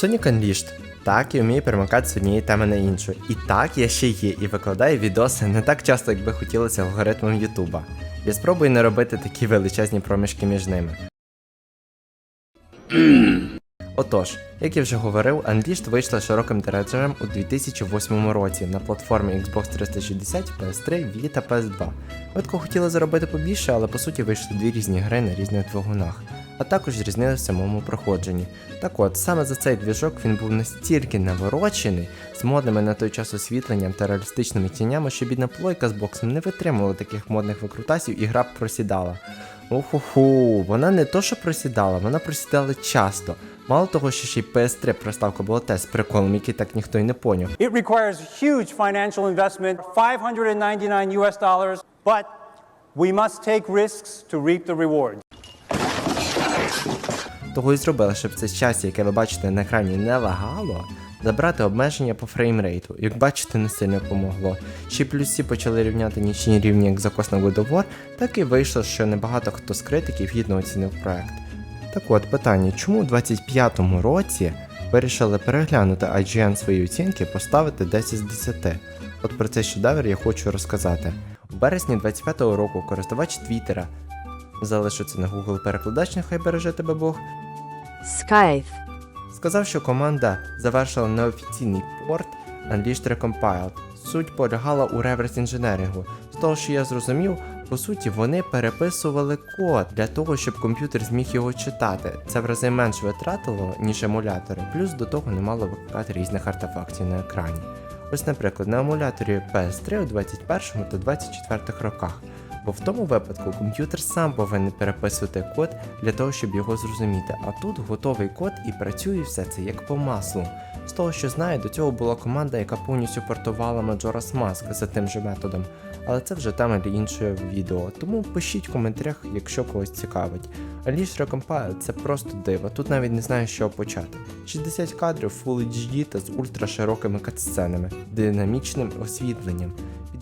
Sonic Unleashed. Так, я вмію перемикати з однієї теми на іншу. І так я ще є і викладаю відоси не так часто, як би хотілося алгоритмом Ютуба. Я спробую не робити такі величезні проміжки між ними. Отож, як я вже говорив, Unleashed вийшла широким тиражем у 2008 році на платформі Xbox 360, PS3, Wii та PS2. Видко хотіли заробити побільше, але по суті вийшли дві різні гри на різних двигунах, а також різнили в самому проходженні. Так от, саме за цей двіжок він був настільки наворочений, з модними на той час освітленням та реалістичними тінями, що бідна плойка з боксом не витримувала таких модних викрутасів і гра просідала. Уху, вона не то що просідала, вона просідала часто. Мало того, що ще й PS3 приставка була теж з приколом, який так ніхто й не поняв. It requires huge financial investment, 599 US dollars, but we must take risks to reap the reward. Того і зробили, щоб це щастя, яке ви бачите на екрані, не лагало, забрати обмеження по фреймрейту. Як бачите, не сильно помогло. Ще й плюс всі почали рівняти нічні рівні як закос на War, так і вийшло, що небагато хто з критиків гідно оцінив проект. Так от питання, чому у 25-му році вирішили переглянути IGN свої оцінки поставити 10 з 10? От про цей шедевр я хочу розказати. У березні 25-го року користувач Твіттера залишиться на Google перекладач, нехай береже тебе Бог, Scythe. Сказав, що команда завершила неофіційний порт Unleashed Recompiled. Суть полягала у реверс інженерингу. З того, що я зрозумів, по суті, вони переписували код для того, щоб комп'ютер зміг його читати. Це в рази менш витратило, ніж емулятори, плюс до того не мало викликати різних артефактів на екрані. Ось, наприклад, на емуляторі PS3 у 21 та 24 роках. Бо в тому випадку комп'ютер сам повинен переписувати код для того, щоб його зрозуміти. А тут готовий код і працює все це як по маслу. З того, що знаю, до цього була команда, яка повністю портувала Majora's Mask за тим же методом. Але це вже тема для іншого відео. Тому пишіть в коментарях, якщо когось цікавить. Unleashed Recompile це просто диво, тут навіть не знаю, з чого почати. 60 кадрів Full HD та з ультраширокими катсценами, динамічним освітленням,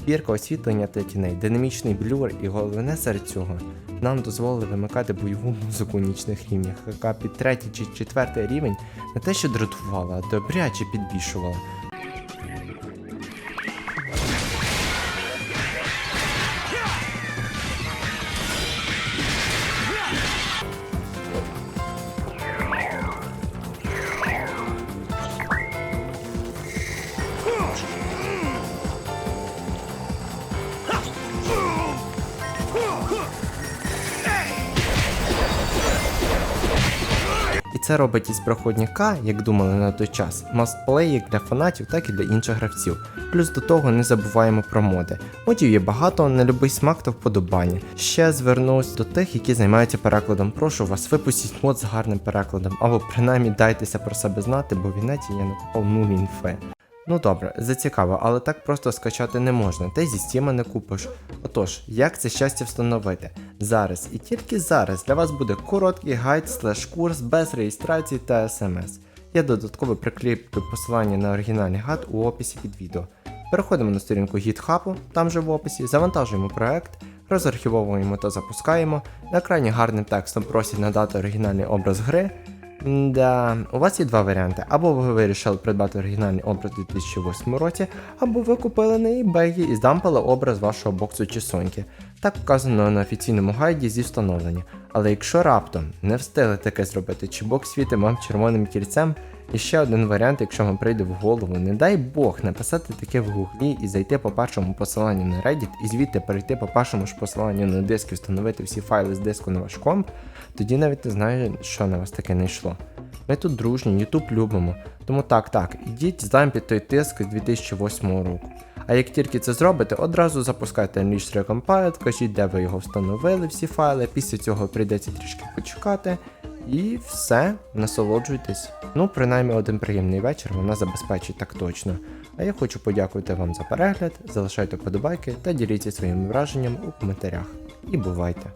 підбірка освітлення та тіней, динамічний блюр і головне серед цього. Нам дозволили вимикати бойову музику у нічних рівнях, яка під третій чи четвертий рівень не те, що дратувала, а добряче підбільшувала. І це робить із проходняка, як думали на той час, мастплей як для фанатів, так і для інших гравців. Плюс до того не забуваємо про моди. Модів є багато, на любий смак та вподобання. Ще звернусь до тих, які займаються перекладом. Прошу вас, випустіть мод з гарним перекладом, або принаймні дайтеся про себе знати, бо в інеті я накопав нуль інфи. Ну добре, зацікаво, але так просто скачати не можна, та й зі стіма не купиш. Отож, як це щастя встановити? Зараз і тільки зараз для вас буде короткий гайд слеш курс без реєстрації та смс. Я додатково прикріплю посилання на оригінальний гад у описі під відео. Переходимо на сторінку GitHub, там же в описі, завантажуємо проект, розархівовуємо та запускаємо. На екрані гарним текстом просять надати оригінальний образ гри. Да, у вас є два варіанти. Або ви вирішили придбати оригінальний образ у 2008 році, або ви купили на eBay і здампали образ вашого боксу чи соньки. Так вказано на офіційному гайді зі встановлення. Але якщо раптом не встигли таке зробити, чи бокс світить вам червоним кільцем, і ще один варіант, якщо вам прийде в голову, не дай Бог написати таке в гуглі і зайти по першому посиланню на Reddit, і звідти перейти по першому ж посиланню на диск і встановити всі файли з диску на ваш комп, тоді навіть не знаю, що на вас таке не йшло. Ми тут дружні, YouTube любимо. Тому так, так, ідіть здам під той тиск з 2008 року. А як тільки це зробите, одразу запускайте Unleashed Recompiled, кажіть, де ви його встановили, всі файли, після цього прийдеться трішки почекати. І все, насолоджуйтесь. Ну, принаймні один приємний вечір вона забезпечить так точно. А я хочу подякувати вам за перегляд, залишайте подобайки та діліться своїми враженням у коментарях. І бувайте!